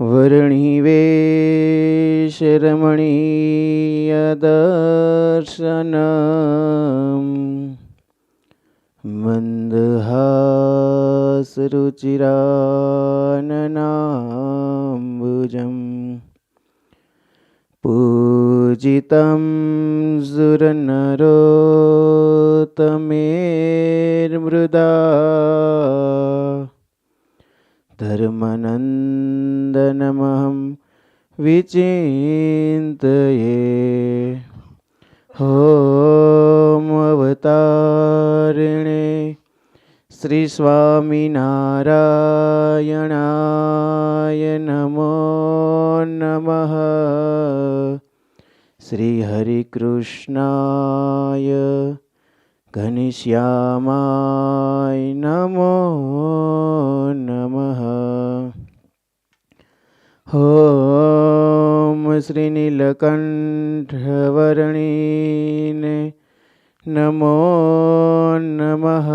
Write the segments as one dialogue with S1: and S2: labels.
S1: वर्णिवेशरमणीयदर्शनम् मन्दहासरुचिराननाम्बुजम् पूजितं सुरनरोत्तमेर्मृदा धर्मनन्दनमहं विचिन्तये होमवतारिणे श्रीस्वामिनारायणाय नमो नमः श्रीहरिकृष्णाय घनिश्यामाय नमो नमः ઓમ શ્રી નીલકંઠવરણીને નમો નમઃ.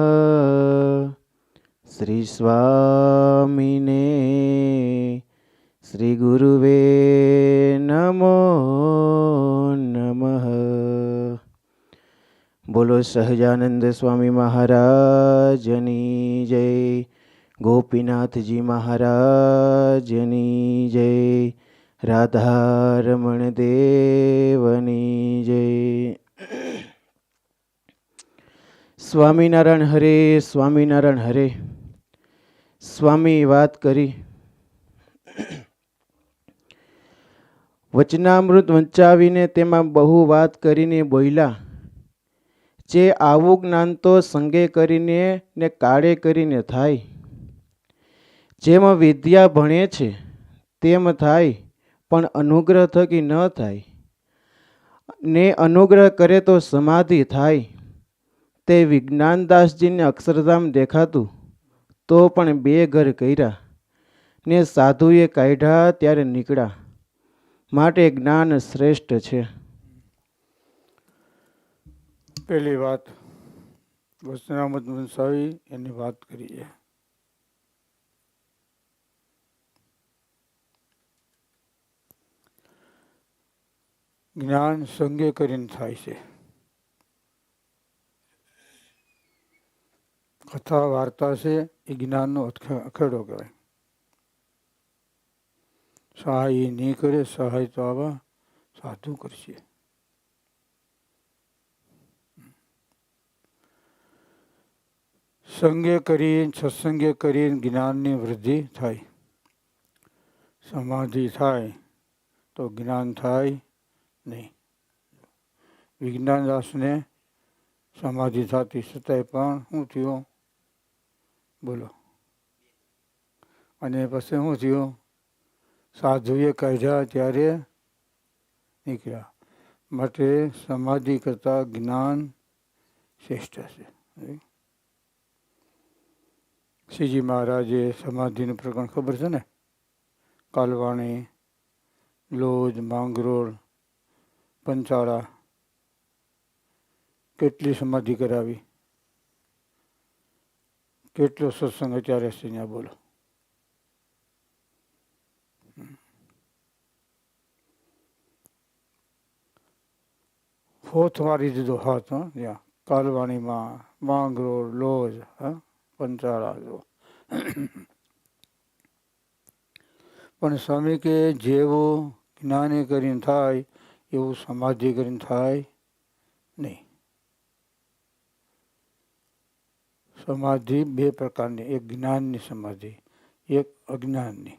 S1: શ્રી સ્વામીને, શ્રી ગુરુવે નમો નમઃ. બોલો સહજાનંદ સ્વામી મહારાજની જય. ગોપીનાથજી મહારાજની જય, રાધારમણ દેવની જય. સ્વામિનારાયણ હરે સ્વામિનારાયણ હરે. સ્વામી વાત કરી. વચનામૃત વંચાવીને તેમાં બહુ વાત કરીને બોલ્યા. જે આવું જ્ઞાન તો સંગે કરીને ને કાળે કરીને થાય. જેમ વિદ્યા ભણે છે, તેમ થાય, પણ અનુગ્રહ થકી ન થાય. ને અનુગ્રહ કરે તો સમાધિ થાય. તે વિજ્ઞાનદાસજીને અક્ષરધામ દેખાતું, તો પણ બે ઘર કર્યા. ને સાધુએ કાઢ્યા ત્યારે નીકળ્યા. માટે જ્ઞાન શ્રેષ્ઠ છે.
S2: પહેલી વાત વચનામત વંશાવી એની વાત કરીએ. જ્ઞાન સંગે કરીને થાય છે. કથા, વાર્તા છે, એ જ્ઞાનનો અખેડો કહેવાય. સહાય નહીં કરે, સહાય તો આવા સાધુ કરશે. સંગે કરીને, સત્સંગે કરીને જ્ઞાનની વૃદ્ધિ થાય. સમાધિ થાય તો જ્ઞાન થાય. નહીં. વિજ્ઞાનદાસને સમાધિ થતી છતાંય પણ શું થયું? બોલો. અને પછી શું થયું? સાધુએ કાઢ્યા ત્યારે નીકળ્યા. માટે સમાધિ કરતાં જ્ઞાન શ્રેષ્ઠ છે શ્રીજી મહારાજે સમાધિનું પ્રકરણ ખબર છે ને? કાલવાણી, લોજ, માંગરોળ પંચાળા, કેટલી સમાધિ કરાવી? કેટલો સત્સંગ અત્યારે છે ત્યાં બોલો. હોથ મારી દીધો હાથ ત્યાં કાલવાણીમાં, માંગરોળ, લોજ, હા, પંચાળા જો પણ સ્વામી કે જેવું જ્ઞાને કરીને થાય એવું સમાધિ કરીને થાય નહીં. સમાધિ બે પ્રકારની, એક જ્ઞાનની સમાધિ, એક અજ્ઞાનની.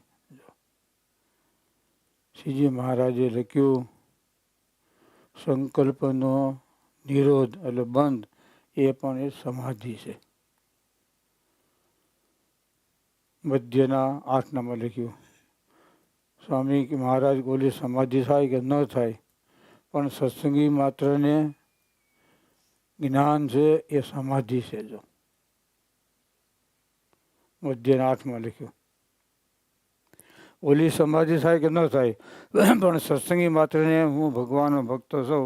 S2: શ્રીજી મહારાજે લખ્યું, સંકલ્પનો નિરોધ એટલે બંધ, એ પણ એ સમાધિ છે. મધ્યના આઠ નંબર લખ્યું, સ્વામી મહારાજ બોલી, સમાધિ થાય કે ન થાય? પણ સત્સંગી માત્રને જ્ઞાન છે એ સમાધિ છે જો. મધ્યના આઠમાં લખ્યું. ઓલી સમાધિ થાય કે ન થાય, પણ સત્સંગી માત્રને હું ભગવાનનો ભક્તો સૌ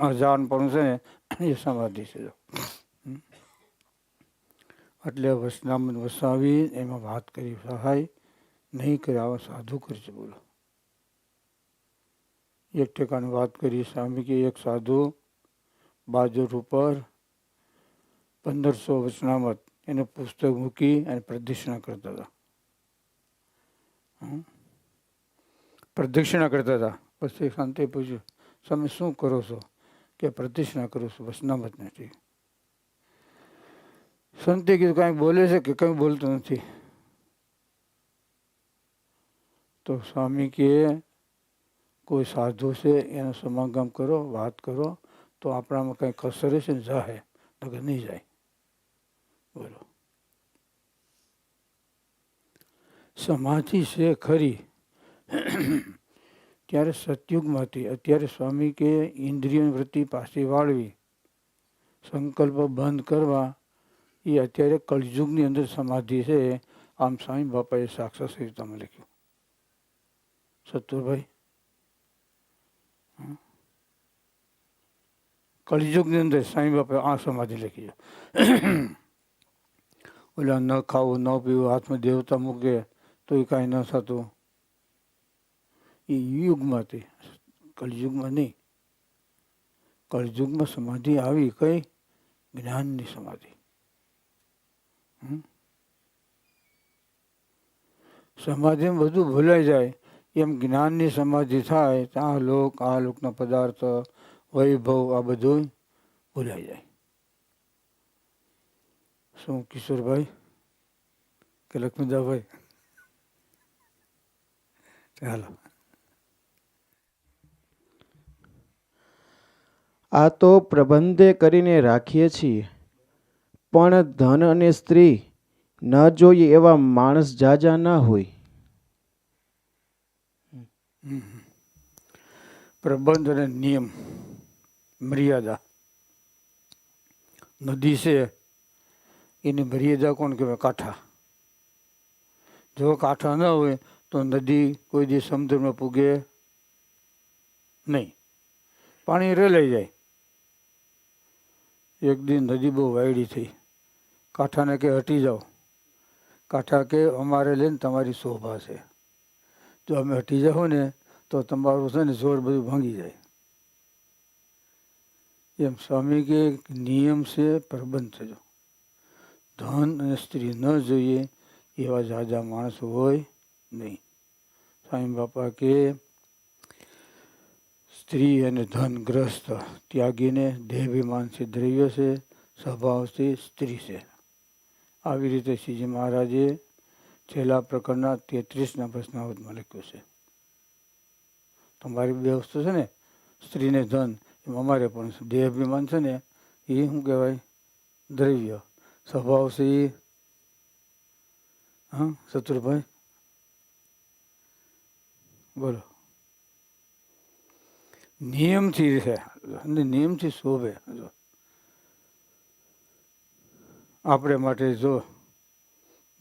S2: અજાન પણ છે ને, એ સમાધિ છે જો. એટલે વસનામત વસાવી, એમાં વાત કરી, સહાય નહીં કરે આવા સાધુ કરશે બોલો. એક ઠેકાણે વાત કરી સ્વામી કે એક સાધુ બાજર ઉપર પંદરસો વચનામત એને પુસ્તક મૂકી અને પ્રદક્ષિણા કરતા હતા? પ્રદક્ષિણા કરતા હતા. પછી શાંતિ પૂછ્યું તમે શું કરો છો? કે પ્રદક્ષિણા કરું છું? વચનામત નથી. સંતે કીધું, કાંઈ બોલે છે કે કંઈ બોલતો નથી? તો સ્વામી કે કોઈ સાધુ છે, એનો સમાગમ કરો, વાત કરો, તો આપણામાં કંઈ કસર છે ને જાહે નગર નહીં જાય. બોલો. સમાધિ છે ખરી. ત્યારે સતયુગમાંથી અત્યારે સ્વામી કે ઇન્દ્રિય વૃત્તિ પાછી વાળવી. સંકલ્પ બંધ કરવા. એ અત્યારે કળયુગની અંદર સમાધિ છે. આમ સ્વામી બાપાએ સાક્ષાત સહિતામાં લખ્યું. સતુરભાઈ કળયુગની અંદર સાંઈ બાપે આ સમાધિ લખી છે ઓલા ન ખાવું ન પીવું હાથમાં દેવતા મૂકે તો એ કાંઈ ન થતું એ યુગમાં કળયુગમાં નહીં કળિયુગમાં સમાધિ આવી કઈ જ્ઞાનની સમાધિ? સમાધિમાં બધું ભૂલાઈ જાય એમ જ્ઞાનની સમાધિ થાય તો આ લોક આ લોકના પદાર્થ વૈભવ આ બધું ભૂલાઈ જાય. શું કિશોરભાઈ? કે લક્ષ્મીદાભાઈ ચાલો
S1: આ તો પ્રબંધે કરીને રાખીએ છીએ. પણ ધન અને સ્ત્રી ન જોઈએ એવા માણસ જાજા ના હોય.
S2: પ્રબંધ અને નિયમ. મર્યાદા. નદી છે, એની મર્યાદા કોણ કહેવાય? કાંઠા. જો કાંઠા ન હોય, તો નદી કોઈ દિવસ સમુદ્રમાં પૂગે નહીં. પાણી રેલાઈ જાય. એક દિન નદી બહુ વાયડી થઈ. કાંઠાને કે હટી જાઓ. કાંઠા કે અમારે લઈને તમારી શોભા છે. જો અમે હટી જાઓ ને તો તમારું છે ને, જોર બધું ભાંગી જાય. એમ સ્વામી કે નિયમ છે, પ્રબંધ થજો. ધન અને સ્ત્રી ન જોઈએ એવા જાજા માણસ હોય નહીં. સ્વામી બાપા કે, સ્ત્રી અને ધન ગ્રસ્ત ત્યાગીને દેહાભિમાનથી દ્રવ્ય છે સ્વભાવથી સ્ત્રી છે. આવી રીતે શ્રીજી મહારાજે છેલ્લા પ્રકરણના તેત્રીસના પ્રશ્નાવતમાં લખ્યું છે. તમારી બે વસ્તુ છે ને સ્ત્રીને ધન અમારે પણ. દેહ છે ને, એ શું કહેવાય, દ્રવ્ય. સ્વભાવ છે એ. હા, શત્રુભાઈ? બોલો. નિયમથી છે. નિયમથી શોભે. જો. આપણે માટે જો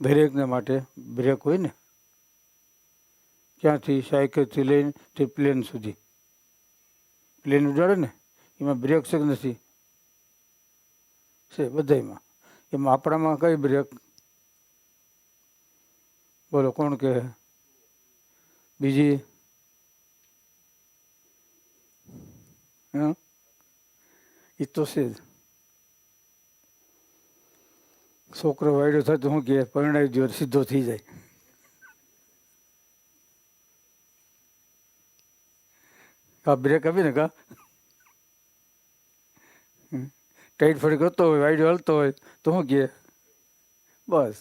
S2: દરેકને માટે બ્રેક હોય ને ક્યાંથી સાયકલથી લઈને, તે પ્લેન સુધી. પ્લેન ઉડાડે ને? એમાં બ્રેક છે કે નથી. છે બધામાં એમાં આપણામાં કઈ બ્રેક બોલો, કોણ કે બીજી? એ તો છે જ. છોકરો વાયડો તો શું કે, પરણાવી દો સીધો થઈ જાય. કા બ્રેક આપી ને કા. ટાઈટ ફરી કરતો હોય વાઈડ હલતો હોય, તો શું કહે બસ.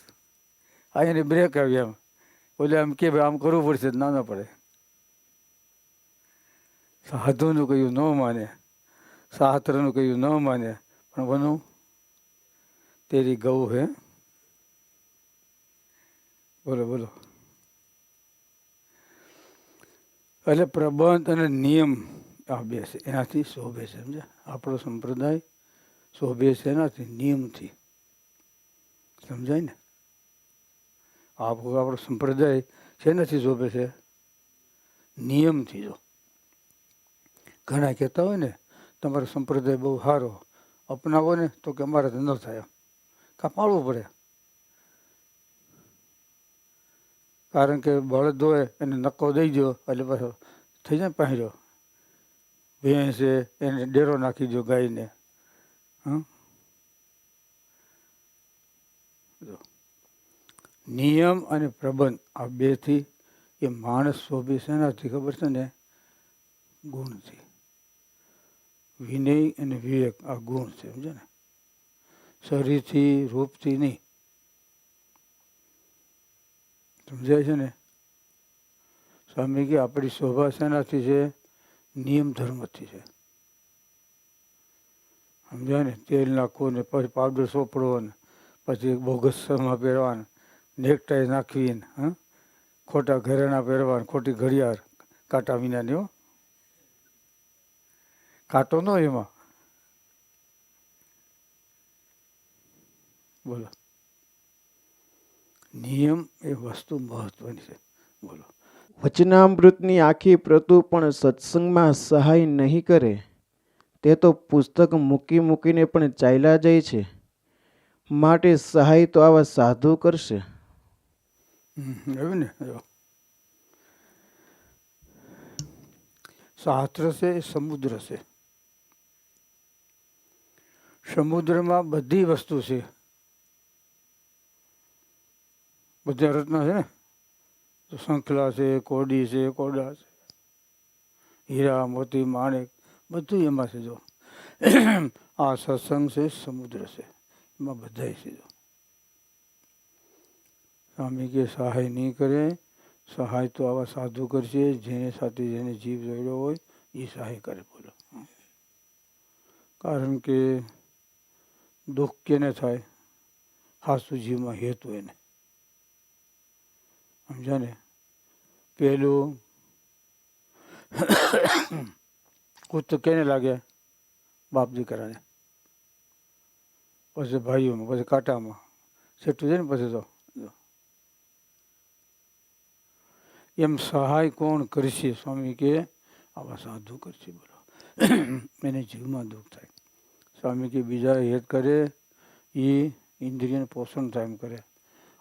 S2: અહીંયાની બ્રેક આવી એમ. ઓલે આમ કે ભાઈ, આમ કરવું પડશે ના ના પડે. સાધુનું કહ્યું ન માને શાસ્ત્રનું કહ્યું ન માને, પણ બનવું તેરી ગૌ હે. બોલો બોલો. એટલે પ્રબંધ અને નિયમ આ બે છે. એનાથી શોભે છે, સમજ્યા? આપણો સંપ્રદાય શોભે છે નથી નિયમથી. સમજાય ને? આપણો આપણો સંપ્રદાય શેનાથી શોભે છે? નિયમથી જો. ઘણા કહેતા હોય ને, તમારો સંપ્રદાય બહુ સારો, અપનાવો ને તો કે અમારે ન થાય. કાં પાળવું પડે? કારણ કે બળદ હોય એને નક્કો દઈ દો એટલે પાછો થઈ જાય પહેર્યો ભેંસ છે, એને ડેરો નાખી દો ગાયને. હં. નિયમ અને પ્રબંધ આ બેથી એ માણસ શોભે શેનાથી ખબર છે ને? ગુણથી. વિનય અને વિવેક આ ગુણ છે સમજે ને? શરીરથી, રૂપથી નહીં. સમજાય છે ને? સ્વામી કે આપણી શોભા શેનાથી છે? નિયમ ધર્મથી છે. સમજાય ને? તેલ નાખવું ને પછી પાવડર સોપડવો ને, પછી બોગસમાં પહેરવાનું, નેકટાઈ નાખવી ને હં? ખોટા ઘરેણા પહેરવા ખોટી ઘડિયાળ કાંટા વિનાની, હો. કાંટો ન એમાં. બોલો. નિયમ એ વસ્તુ મહત્વની છે. બોલો.
S1: વચનામૃતની આખી પ્રતુ પણ સત્સંગમાં સહાય નહીં કરે. તે તો પુસ્તક મૂકી મૂકીને પણ ચાલ્યા જાય છે. માટે સહાય તો આવા સાધુ કરશે.
S2: એવું ને? શાસ્ત્ર છે એ સમુદ્ર છે. સમુદ્રમાં બધી વસ્તુ છે. બધા રત્ન છે ને? શંખલા છે, કોડી છે, કોડા છે. હીરા, મોતી, માણેક. બધું એમાં છે જો. આ સત્સંગ છે, સમુદ્ર છે. એમાં બધાય છે જો. સ્વામી કે સહાય નહીં કરે, સહાય તો આવા સાધુ કરશે, જેને સાથે જેને જીવ જોડ્યો હોય એ સહાય કરે બોલો. કારણ કે દુઃખ કેને થાય? હાસુ જીવમાં હેતુ એને. સમજ્યા પેલું કૂત કેને લાગે બાપ દીકરાને પછી ભાઈઓમાં પછી કાંટામાં છેટું છે ને પછી તો એમ સહાય કોણ કરશે સ્વામી કે આવા સાધુ કરશે બોલો એને જીવમાં દુઃખ થાય સ્વામી કે બીજા હેત કરે એ ઇન્દ્રિયને પોષણ થાય એમ કરે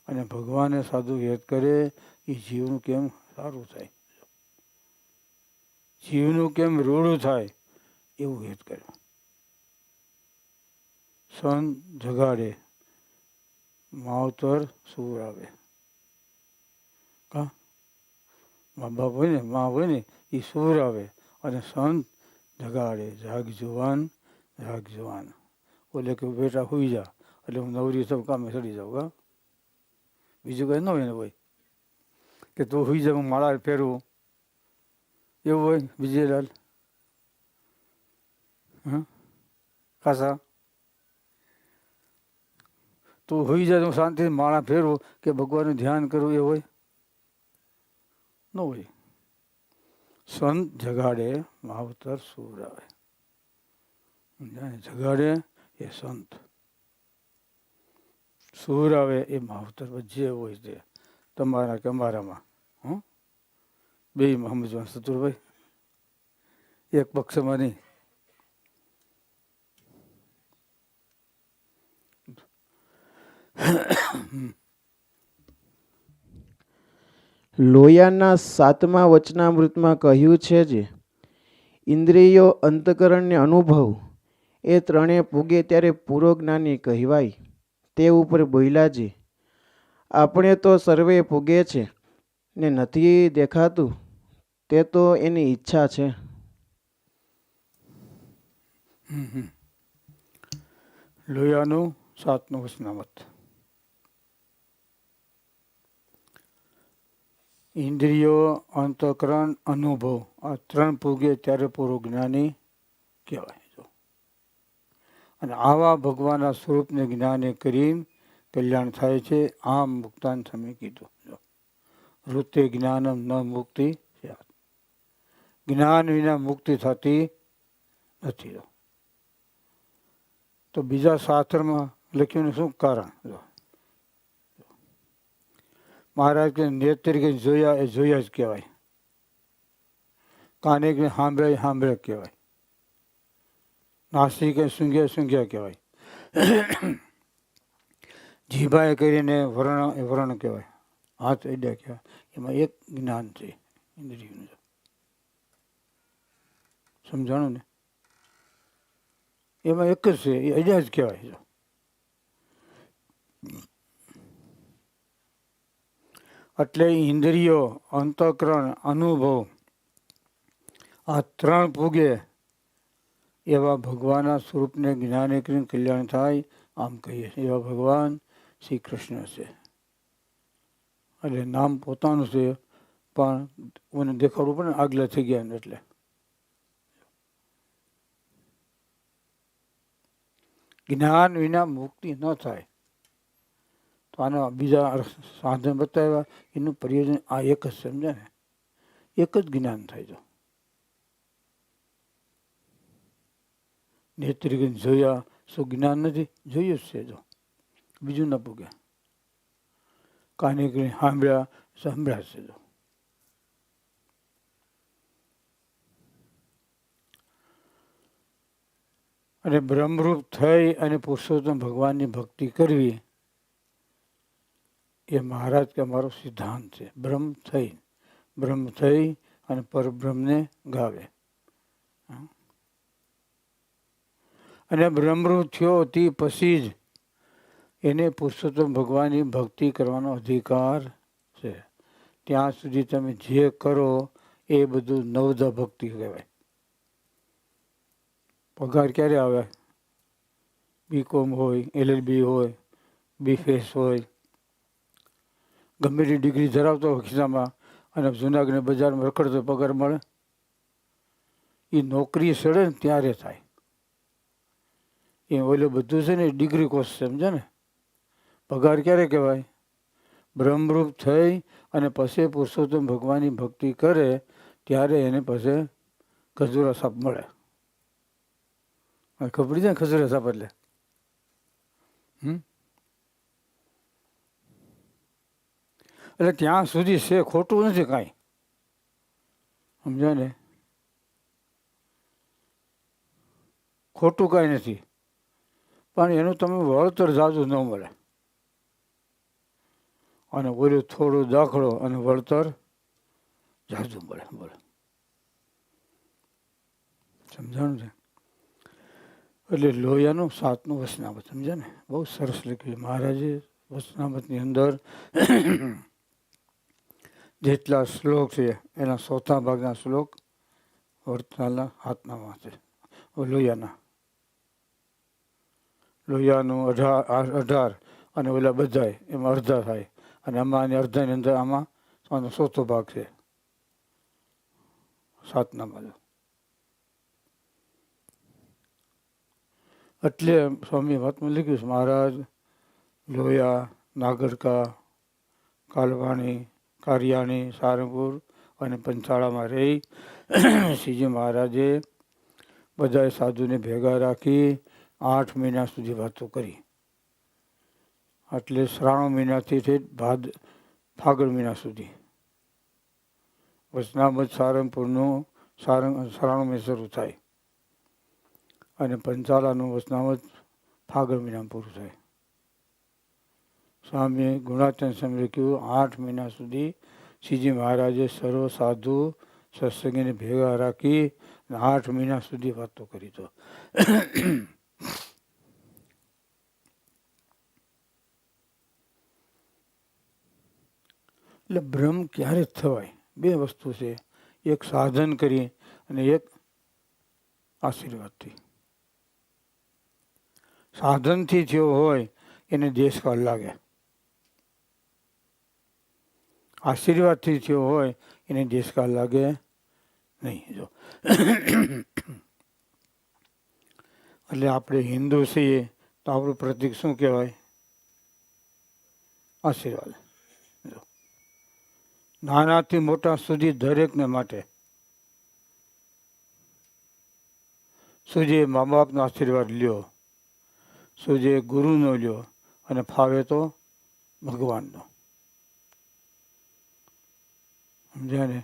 S2: અને ભગવાને સાધુ હેત કરે એ જીવનું કેમ સારું થાય જીવનું કેમ રૂડું થાય એવું હેત કર્યું સન જગાડે, માવતર સુર આવે. કા? મા બાપ હોય ને, મા હોય ને, એ સુર આવે અને સંત જગાડે. જાગ જુવાન જાગ જુવાન. ઓલે કે, બેટા, હોઈ જા. એટલે હું નવરી સૌ કામે ચડી જાઉં, કા? બીજું કંઈ ન હોય ને ભાઈ કે તું હોઈ જા, હું માળા ફેરવું. એવું હોય વિજયલાલ. હા? કાસા. તું હોઈ જાય હું શાંતિથી માળા ફેરવું કે ભગવાનનું ધ્યાન કરવું એ હોય? ન હોય. સંત જગાડે માવતર સુર આવે. જગાડે એ સંત. સુર આવે એ માવતર, જે હોય તે. તમારા કે અમારામાં. હં? બે સમજવા સતુરભાઈ, એક પક્ષમાં નહીં
S1: લોયાના સાતમા વચનામૃતમાં કહ્યું છે જે, ઇન્દ્રિયો અંતકરણને અનુભવ. એ ત્રણે પૂગે ત્યારે પૂરો જ્ઞાની કહેવાય. તે ઉપર બોલ્યા છે આપણે તો સર્વે પૂગે છે. ને નથી દેખાતું, તે તો એની ઈચ્છા છે.
S2: લોયાનું સાતનું વસનામત. ઇન્દ્રિયો, અંતકરણ, અનુભવ, આ ત્રણ પૂગે ત્યારે પૂરો જ્ઞાની કહેવાય જો અને આવા ભગવાનના સ્વરૂપને જ્ઞાને કરી કલ્યાણ થાય છે, આમ મુક્તાન તમે કીધું. જો ઋતે જ્ઞાનમ ન મુક્તિ જ્ઞાન વિના મુક્તિ થતી નથી તો બીજા શાસ્ત્રમાં લખ્યું શું કારણ? મહારાજ કે નેત્ર જોયા એ જોયા જ કહેવાય. કાને કે સાંભળે સાંભળે કહેવાય. નાસિક સૂંઘ્યા સૂંઘ્યા કહેવાય. જીભાએ કરીને વર્ણ વર્ણ કહેવાય. હાથ અડ્યા કહેવાય. એમાં એક જ્ઞાન છે, ઇન્દ્રિયનું. સમજાણું ને? એમાં એક જ છે, એ અજાજ કહેવાય છે. એટલે ઇન્દ્રિયો, અંતઃકરણ, અનુભવ, આ ત્રણ પૂગે એવા ભગવાનના સ્વરૂપને જ્ઞાને કરીને કલ્યાણ થાય, આમ કહીએ એવા ભગવાન, શ્રી કૃષ્ણ છે. એટલે નામ પોતાનું છે, પણ મને દેખાડવું પડે ને આગલા થઈ ગયા એટલે. જ્ઞાન વિના મુક્તિ ન થાય. તો આના બીજા સાધન બતાવ્યા, એનું પ્રયોજન આ એક જ સમજે ને. એક જ જ્ઞાન થાય તો. નેત્રિગન જોયા, શું જ્ઞાન નથી? જોયું જ છે જો. બીજું ન પૂગે. કાને સાંભળ્યા સાંભળ્યા છે અને બ્રહ્મરૂપ થઈ અને પુરુષોત્તમ ભગવાનની ભક્તિ કરવી એ મહારાજ કે અમારો સિદ્ધાંત છે. બ્રહ્મ થઈ બ્રહ્મ થઈ અને પરબ્રહ્મને ગાવે. અને બ્રહ્મરૂપ થયો તે પછી જ એને પુરુષોત્તમ ભગવાનની ભક્તિ કરવાનો અધિકાર છે. ત્યાં સુધી તમે જે કરો એ બધું નવધા ભક્તિ કહેવાય. પગાર ક્યારે આવે? બીકોમ હોય એલએલબી હોય બીફેસ હોય. ગમે તે ડિગ્રી ધરાવતો હોય ખિસ્સામાં અને જુનાગઢ બજારમાં રખડતો પગાર મળે એ નોકરી સડે ને ત્યારે થાય. એ ઓલું બધું છે ને ડિગ્રી કોર્સ સમજે ને? પગાર ક્યારે કહેવાય? બ્રહ્મરૂપ થઈ અને પછી પુરુષોત્તમ ભગવાનની ભક્તિ કરે, ત્યારે એને પછી ખજૂરા સાપ મળે. ખબર છે ને ખજૂરા સાપ એટલે? હમ? એટલે ત્યાં સુધી છે, ખોટું નથી કાંઈ. સમજ્યા ને ખોટું કાંઈ નથી. પણ એનું તમે વળતર જાજુ ન મળે. અને ઓલું થોડું દાખલો અને વળતર. જાજુ મળે બોલે સમજાણું છે? એટલે લોહિયાનું સાતનું વસનામત સમજે ને? બહુ સરસ લખ્યું મહારાજે વસનામતની અંદર જેટલા શ્લોક છે, એના ચોથા ભાગના શ્લોક વર્તમાનના હાથનામાં છે. લોહિયાના લોહિયાનું અઢાર અઢાર અને ઓલા બધાય, એમાં અડધા થાય. અને આમાં અને અડધાની અંદર આમાં આનો ચોથો ભાગ છે સાત બાજુ એટલે સ્વામી વાતમાં લખ્યું છે મહારાજ લોયા નાગરકા કાલવાણી કારિયાણી સારંગપુર અને પંચાળામાં રહી. શ્રીજી મહારાજે બધાએ સાધુને ભેગા રાખી આઠ મહિના સુધી વાતો કરી. એટલે શ્રાવણ મહિનાથી થઈ ભાદ ફાગણ મહિના સુધી. વચનામત સારંગપુરનું સારંગ શ્રાવણ મહિના શરૂ થાય. અને પંચાલાનું વચનામત ફાગણ મહિનામાં પૂરું થાય. સ્વામીએ ગુણાચંદ સ્વામી લખ્યું આઠ મહિના સુધી. શ્રીજી મહારાજે સર્વ સાધુ સત્સંગીને ભેગા રાખી આઠ મહિના સુધી વાતો કરી તો. એટલે ભ્રમ ક્યારે જ થવાય? બે વસ્તુ છે. એક સાધન કરી અને એક આશીર્વાદથી. સાધનથી જેવો હોય, એને દેશકાળ લાગે. આશીર્વાદથી જેવો હોય, એને દેશકાળ લાગે નહીં. જો. એટલે આપણે હિન્દુ છીએ, તો આપણું પ્રતિક શું કહેવાય? આશીર્વાદ. નાનાથી મોટા સુધી દરેકને માટે. સુજે મા બાપનો આશીર્વાદ લ્યો. સુજે ગુરુનો લ્યો અને ફાવે તો ભગવાનનો. સમજ્યા ને?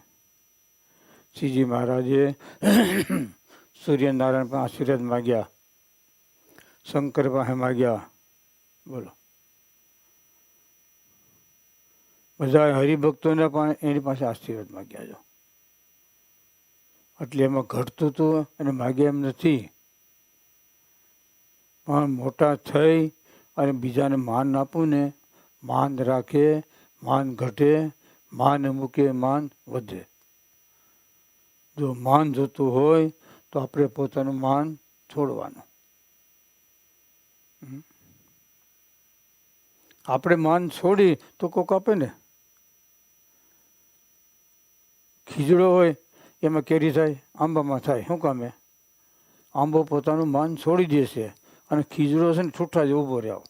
S2: શ્રીજી મહારાજે સૂર્યનારાયણ પણ આશીર્વાદ માગ્યા. શંકર પાસે માગ્યા. બોલો. બધા હરિભક્તોને પણ એની પાસે આશીર્વાદ માગ્યા છો. એટલે એમાં ઘટતું હતું અને માગ્યા એમ નથી. પણ મોટા થઈ અને બીજાને માન આપું ને, માન રાખે, માન ઘટે, માન મૂકે, માન વધે. જો માન જોતું હોય તો આપણે પોતાનું માન છોડવાનું. આપણે માન છોડી તો કોક આપે ને. ખીજડો હોય, એમાં કેરી થાય, આંબામાં થાય, શું કામે આંબો પોતાનું માન છોડી દેશે અને ખીજડો છે ને છૂટા જ ઊભો રહ્યો.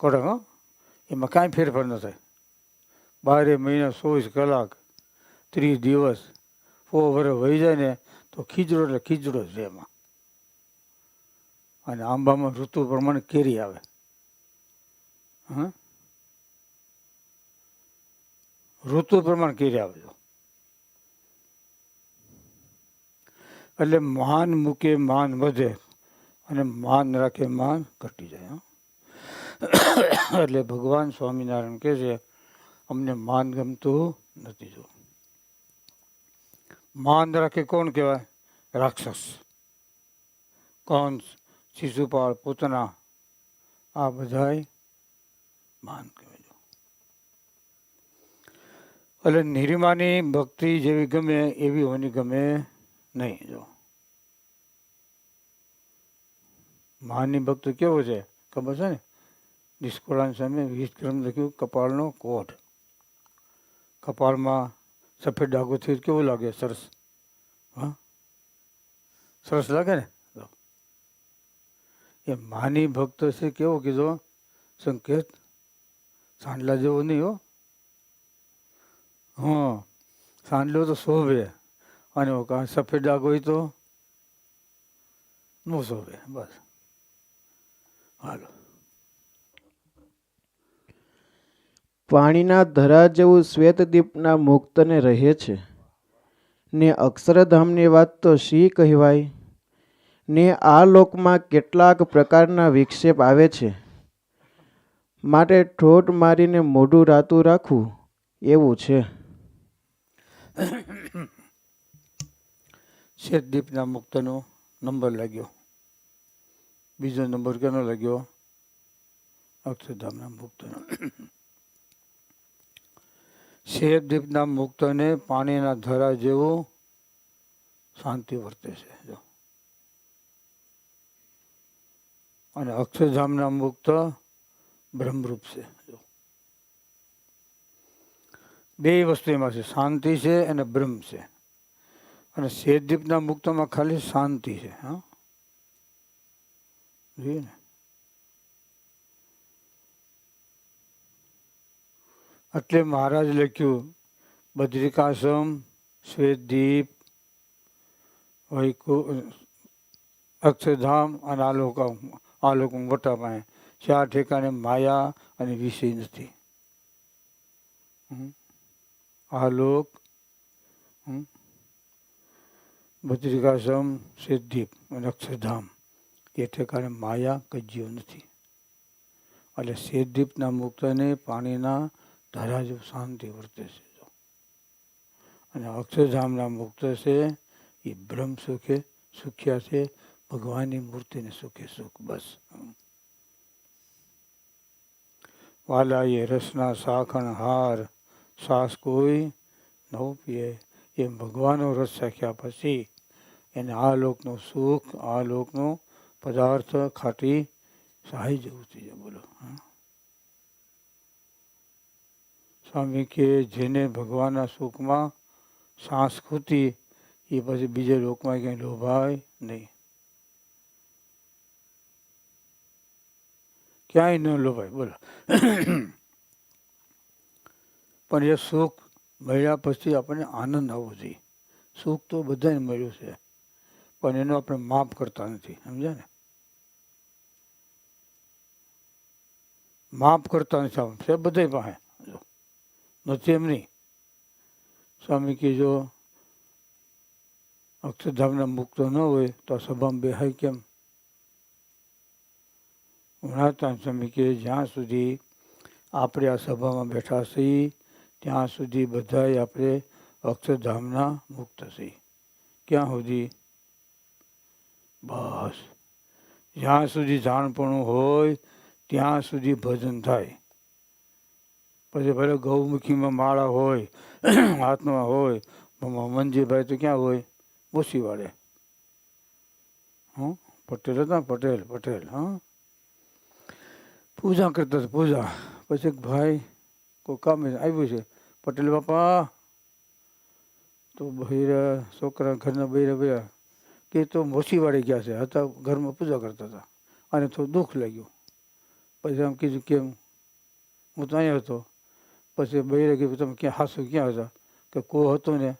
S2: કડક, હો. એમાં કાંઈ ફેરફાર ન થાય. બારે મહિના ચોવીસ કલાક, ત્રીસ દિવસ, સો વરે વહી જાય ને, તો ખીજડો એટલે ખીજડો છે એમાં. અને આંબામાં ઋતુ પ્રમાણે કેરી આવે. હા? ઋતુ પ્રમાણે કેરી આવે છે એટલે માન મૂકે માન વધે અને માન રાખે માન ઘટી જાય એટલે ભગવાન સ્વામિનારાયણ કહે છે, અમને માન ગમતું નથી જો. માન રાખે કોણ કહેવાય? રાક્ષસ. કંસ શિશુપાળ પૂતના આ બધાય માન કહેવાય જો. એટલે નિરિમાની ભક્તિ જેવી ગમે, એવી હોની ગમે નહીં જો માની ભક્તિ કેવો છે ખબર છે ને નિષ્કોળાન સામે વીસ ગ્રમ લખ્યું કપાળનો કોટ કપાળમાં સફેદ ડાઘોથી કેવું લાગે સરસ હા સરસ લાગે ને જો. એ માની ભક્ત છે કેવો કીધો સંકેત સાંડલા જેવો નહીં હો હા સાંડલો તો શોભે અને સફેદ ડાઘ હોય તો? નો શોભે, બસ. હાલો.
S1: પાણીના ધરા જેવું શ્વેતદીપના મુક્તને રહે છે. ને અક્ષરધામની વાત તો શી કહેવાય? ને આ લોકમાં કેટલાક પ્રકારના વિક્ષેપ આવે છે. માટે ઠોઠ મારીને મોઢું રાતું રાખવું એવું છે.
S2: શેતદીપના મુક્તનો નંબર લાગ્યો. બીજો નંબર કેનો લાગ્યો? અક્ષરધામના મુક્તનો શેતદીપના મુક્તને પાણીના ધરા જેવું શાંતિ વર્તે છે, જો. અને અક્ષરધામના મુક્ત બ્રહ્મરૂપ છે, જો. બે વસ્તુ એમાં છે, શાંતિ છે અને બ્રહ્મ છે. અને શેરદીપના મુક્તમાં ખાલી શાંતિ છે, હા જોઈએ ને એટલે મહારાજ લખ્યું બદ્રિકાશ્રમ શ્વેતદીપ વૈકુ અક્ષરધામ અને આલોક આલોક મોટા પાસે ચાર ઠેકાને માયા અને વિષય નથી. આલોક. બદ્રિકાશ્રમ સિદ્ધિપ અને અક્ષરધામ. એ ઠેકાણે માયા કજ્યો નથી. એટલે સિદ્ધિપના મુક્તને પાણીના ધારા જેવું શાંતિ વર્તે છે. અને અક્ષરધામના મુક્ત છે, એ બ્રહ્મ સુખે સુખ્યા છે, ભગવાનની મૂર્તિને સુખે સુખ, બસ. વાલા એ રસના સાખણ હાર, શ્વાસ કોઈ નવું પીએ. એ ભગવાનનો રસ ચાખ્યા પછી એને આ લોકનું સુખ, આ લોકનો પદાર્થ ખાટી સહાય જેવું થઈ જાય. બોલો. સ્વામી કે જેને ભગવાનના સુખમાં સાંસ્કૃતિ એ પછી બીજે લોકમાં ક્યાંય લોભાય નહીં. ક્યાંય ન લોભાય. બોલો. પણ એ સુખ મળ્યા પછી આપણને આનંદ આવવો જોઈએ. સુખ તો બધાને મળ્યું છે, પણ એનો આપણે માફ કરતા નથી, સમજ્યા ને? માફ કરતા નથી આપણે છે બધા પાસે. નથી એમ નહીં. સ્વામી કે જો, અક્ષરધામના મુક્તો ન હોય તો આ સભામાં બેહાય કેમ? ઉણાતા સ્વામી કે જ્યાં સુધી આપણે આ સભામાં બેઠા છીએ ત્યાં સુધી બધાય આપણે અક્ષરધામના મુક્ત છીએ ક્યાં સુધી? બસ. જ્યાં સુધી જાણપણું હોય, ત્યાં સુધી ભજન થાય. પછી ભલે ગૌમુખીમાં માળા હોય, હાથમાં હોય મ- મંજીભાઈ તો ક્યાં હોય? બોસીવાડે હં? પટેલ હતા ને? પટેલ પટેલ, હા? પૂજા કરતા હતા, પૂજા. પછી એક ભાઈ કોઈ કામે આવ્યું છે. પટેલ બાપા, તો બૈરા છોકરા ઘરના બૈરા બૈરા કે તો મોસીવાડી ગયા છે. હતા ઘરમાં પૂજા કરતા હતા. અને થોડું દુઃખ લાગ્યું. પછી આમ કીધું કેમ હું તો અહીંયા હતો. પછી બૈરે કીધું, તમે ક્યાં હાસુ, ક્યાં હતા? કે કો હતો ને,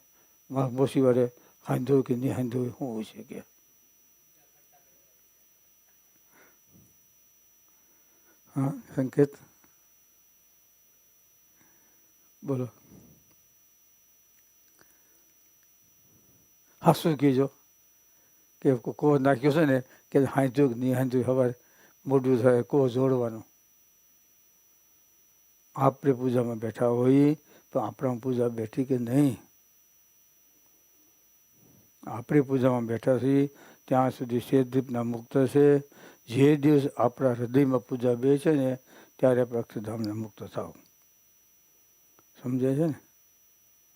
S2: મારા મોસીવાડે હાંધો કે નહીં હાંધો શું હોય છે કે? હા, સંકેત? બોલો. હાસું કીજો કે કો- કો નાખ્યો છે ને કે હાંધ્યું નહીં હાંધ્યું સવારે મોઢું થાય, કો જોડવાનું. આપણે પૂજામાં બેઠા હોઈએ તો આપણા પૂજા બેઠી કે નહીં? આપણે પૂજામાં બેઠા છીએ, ત્યાં સુધી શેદીપના મુક્ત છે. જે દિવસ આપણા હૃદયમાં પૂજા બે છે ને, ત્યારે આપણે અક્ષરધામને મુક્ત થાવ સમજાય છે ને?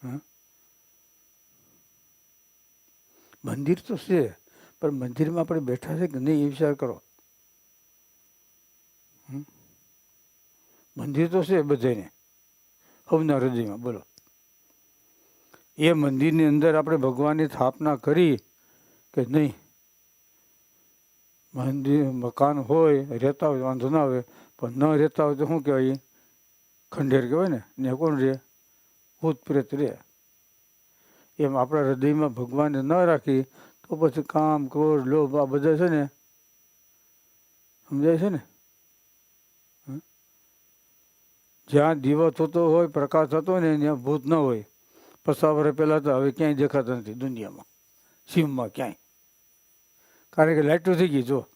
S2: હા? મંદિર તો છે, પણ મંદિરમાં આપણે બેઠા છે કે નહીં એ વિચાર કરો? મંદિર તો છે બધાને હવના હૃદયમાં બોલો. એ મંદિરની અંદર આપણે ભગવાનની સ્થાપના કરી કે નહીં? મંદિર, મકાન હોય, રહેતા હોય, વાંધો ના આવે, પણ ન રહેતા હોય તો શું કહેવાય? ખંડેર કહેવાય ને ત્યાં કોણ રહે? ભૂત પ્રેત રહે. એમ આપણા હૃદયમાં ભગવાનને ન રાખી, તો પછી કામ, ક્રોધ, લોભ, આ બધા છે ને, સમજાય છે ને? જ્યાં દીવો થતો હોય, પ્રકાશ થતો ને, ત્યાં ભૂત ન હોય. પચાસ વર્ષ પહેલાં તો હવે ક્યાંય દેખાતા નથી દુનિયામાં. સીમમાં ક્યાંય. કારણ કે લાઇટો થઈ ગઈ, જો.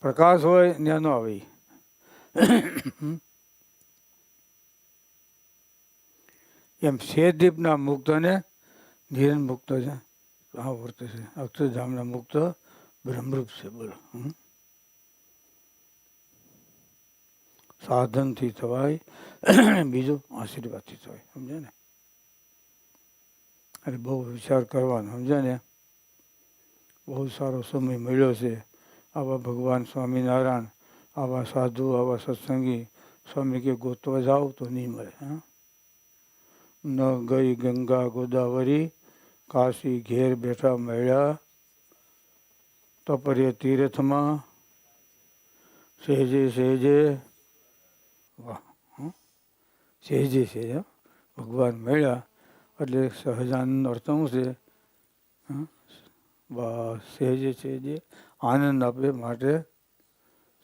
S2: પ્રકાશ હોય, ત્યાં ન આવે. એમ શેરદીપના મુક્ત અને નિરન મુક્ત છે. આ વર્તે છે. અક્ષરધામના મુક્ત બ્રહ્મરૂપ છે બોલો. સાધનથી થવાય, બીજું આશીર્વાદથી થવાય. સમજે ને? અને બહુ વિચાર કરવાનો સમજે ને? બહુ સારો સમય મળ્યો છે. આવા ભગવાન સ્વામિનારાયણ આવા સાધુ આવા સત્સંગી સ્વામી કે ગોતવા જાઓ તો નહીં મળે હા ન ગઈ ગંગા ગોદાવરી કાશી ઘેર બેઠા મળ્યા તપર્ય તીર્થમાં સહેજે સહેજે વાહ હં? સહેજે સહેજે હં? ભગવાન મળ્યા એટલે સહજાનંદ અર્થ શું છે હં? બસ સહેજે સહેજે આનંદ આપે માટે